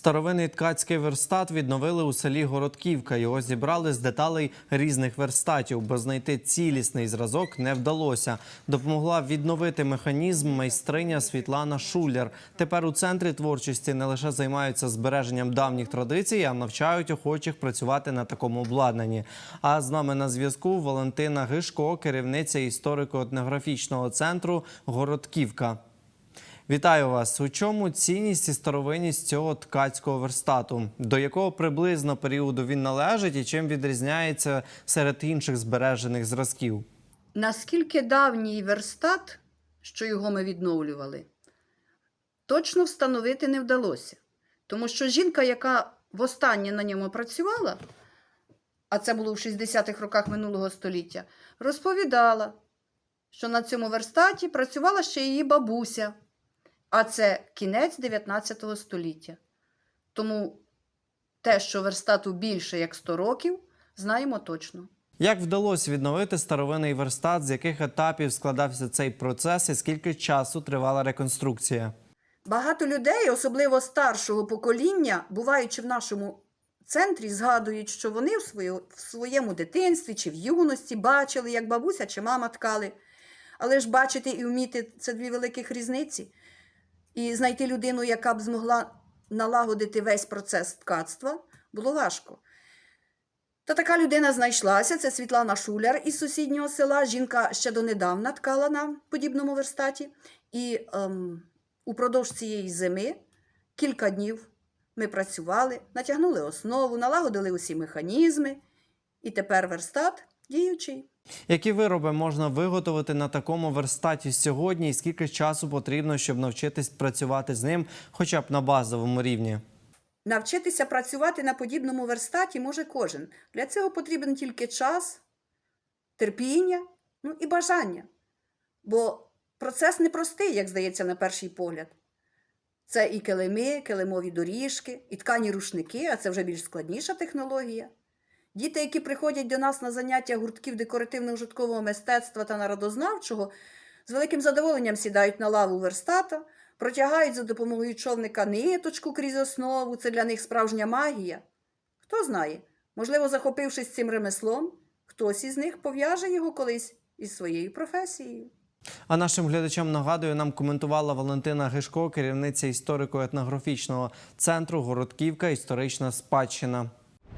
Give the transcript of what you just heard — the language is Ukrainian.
Старовинний ткацький верстат відновили у селі Городківка. Його зібрали з деталей різних верстатів, бо знайти цілісний зразок не вдалося. Допомогла відновити механізм майстриня Світлана Шуляр. Тепер у центрі творчості не лише займаються збереженням давніх традицій, а навчають охочих працювати на такому обладнанні. А з нами на зв'язку Валентина Гишко, керівниця історико-етнографічного центру Городківка. Вітаю вас. У чому цінність і старовинність цього ткацького верстату? До якого приблизно періоду він належить і чим відрізняється серед інших збережених зразків? Наскільки давній верстат, що його ми відновлювали, точно встановити не вдалося. Тому що жінка, яка востаннє на ньому працювала, а це було в 60-х роках минулого століття, розповідала, що на цьому верстаті працювала ще її бабуся, а це кінець 19 століття. Тому те, що верстату більше як 100 років, знаємо точно. Як вдалося відновити старовинний верстат, з яких етапів складався цей процес і скільки часу тривала реконструкція? Багато людей, особливо старшого покоління, буваючи в нашому центрі, згадують, що вони в, свою, в своєму дитинстві чи в юності бачили, як бабуся чи мама ткали. Але ж бачити і вміти це дві великих різниці. І знайти людину, яка б змогла налагодити весь процес ткацтва, було важко. Та така людина знайшлася. Це Світлана Шуляр із сусіднього села. Жінка ще донедавна ткала на подібному верстаті. І ем, упродовж цієї зими кілька днів ми працювали, натягнули основу, налагодили усі механізми, і тепер верстат діючий. Які вироби можна виготовити на такому верстаті сьогодні, і скільки часу потрібно, щоб навчитись працювати з ним, хоча б на базовому рівні? Навчитися працювати на подібному верстаті може кожен. Для цього потрібен тільки час, терпіння, ну і бажання. Бо процес непростий, як здається, на перший погляд. Це і килими, килимові доріжки, і ткані рушники, а це вже більш складніша технологія. Діти, які приходять до нас на заняття гуртків декоративно-житкового мистецтва та народознавчого, з великим задоволенням сідають на лаву верстата, протягають за допомогою човника ниточку крізь основу. Це для них справжня магія. Хто знає, можливо, захопившись цим ремеслом, хтось із них пов'яже його колись із своєю професією. А нашим глядачам нагадую, нам коментувала Валентина Гишко, керівниця історико-етнографічного центру Городківка Історична спадщина.